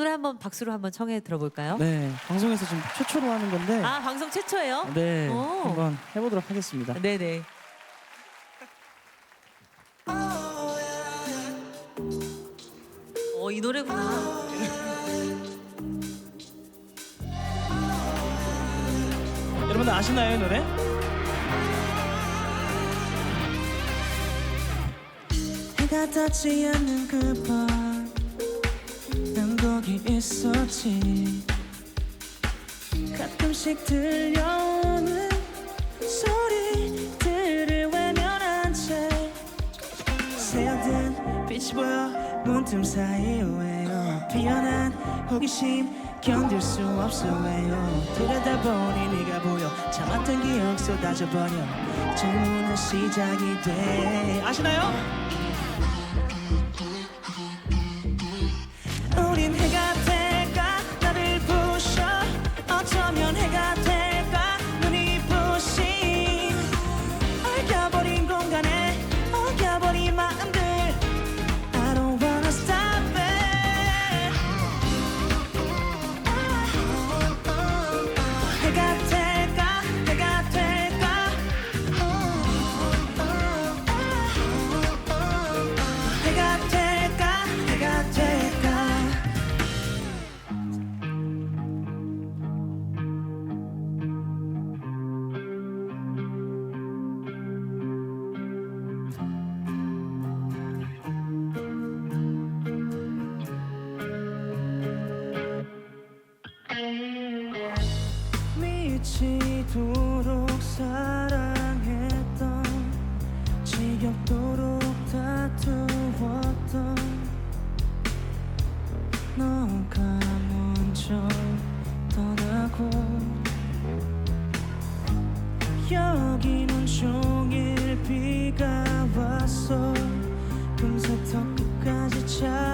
노래 한번 박수로 한번 청해 들어볼까요? 네, 방송에서 지금 최초로 하는 건데 아 방송 최초예요? 네, 오. 한번 해보도록 하겠습니다. 네네. 어 이 노래구나. 여러분들 아시나요, 이 노래? 해가 닿지 않는 그밤난 거기 있었지. 가끔씩 들려오는 소리들을 외면한 채 새어든 빛이 보여 문틈 사이에 왜요 피어난 호기심 견딜 수 없어 왜요. 들여다보니 네가 보여 참았던 기억 쏟아져버려. 질문은 시작이 돼. 아시나요? 우린 해가 왔어. 금세 더 끝까지 차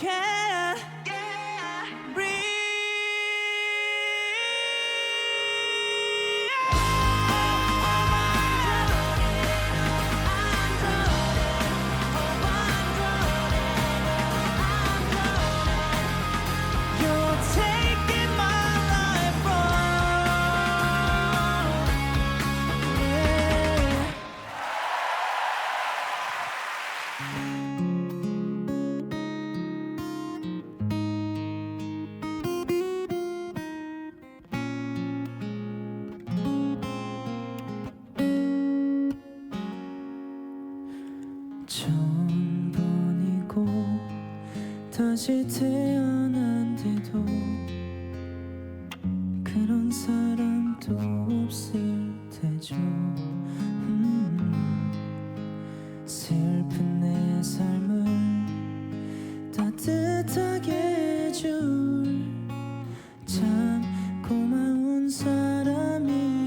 can. 태어난데도 그런 사람도 없을 테죠. 음 슬픈 내 삶을 따뜻하게 해줄 참 고마운 사람입니다.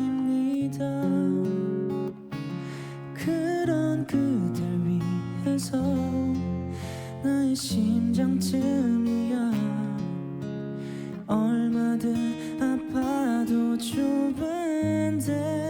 그런 그댈 위해서 나의 심장쯤 얼마든 아파도 좁은데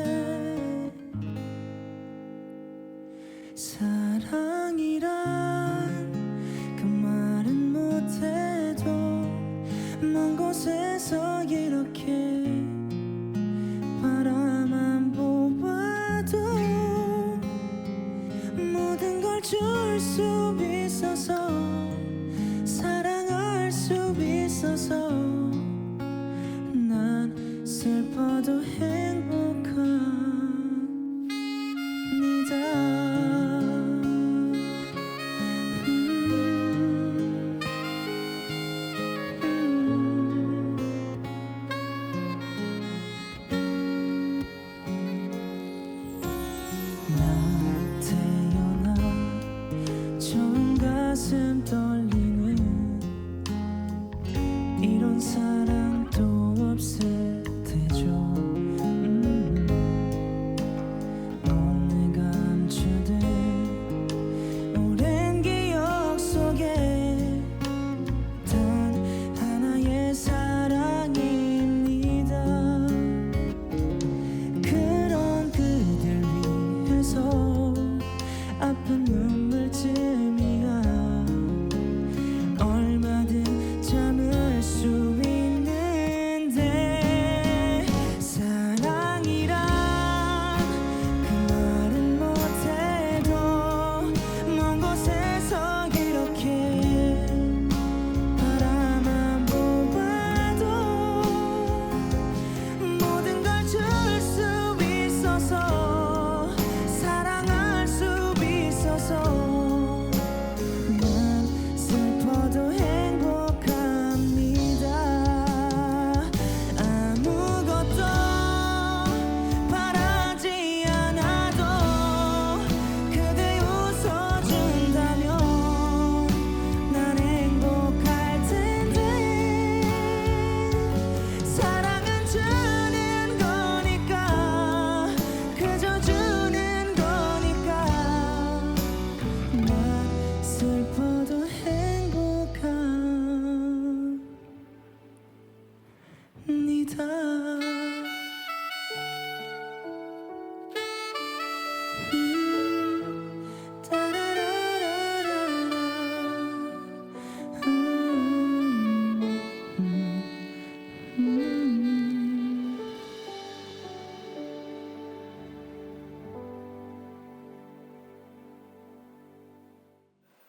surprise.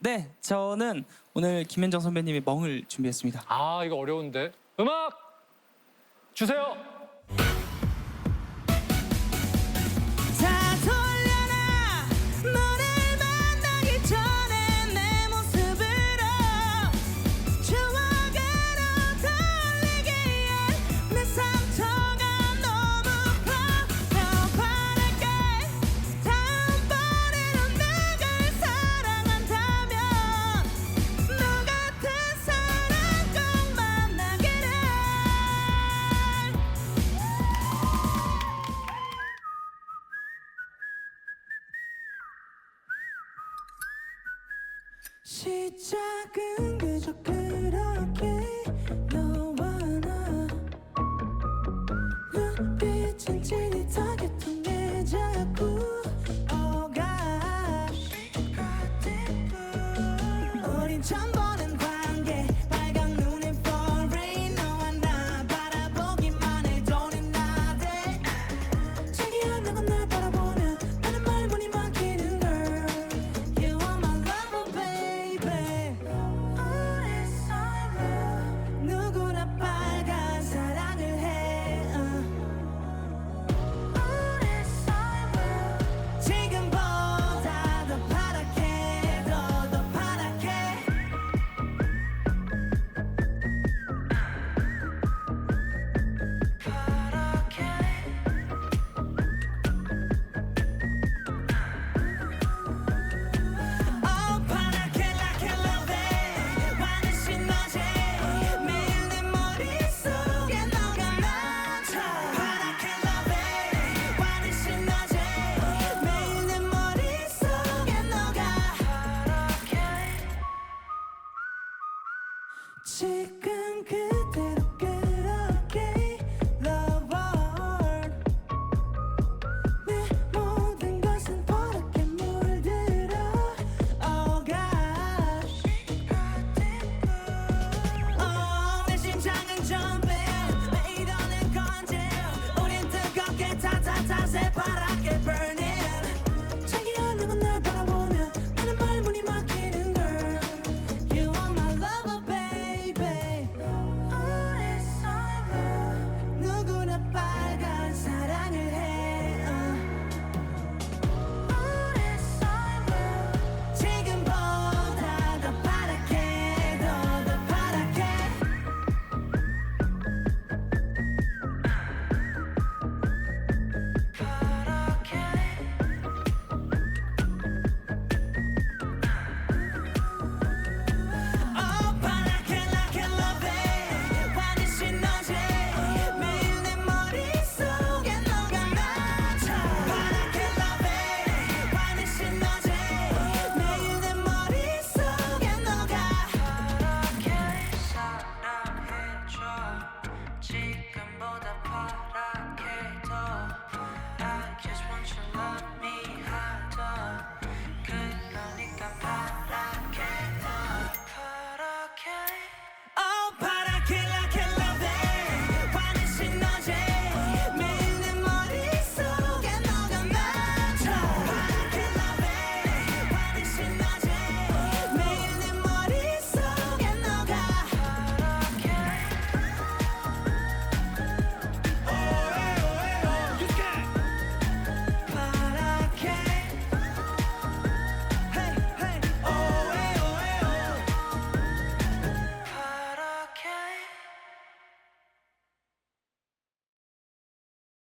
네, 저는 오늘 김현정 선배님이 멍을 준비했습니다. 아 이거 어려운데 음악 주세요. 작은 게 좋게. 지금 그대로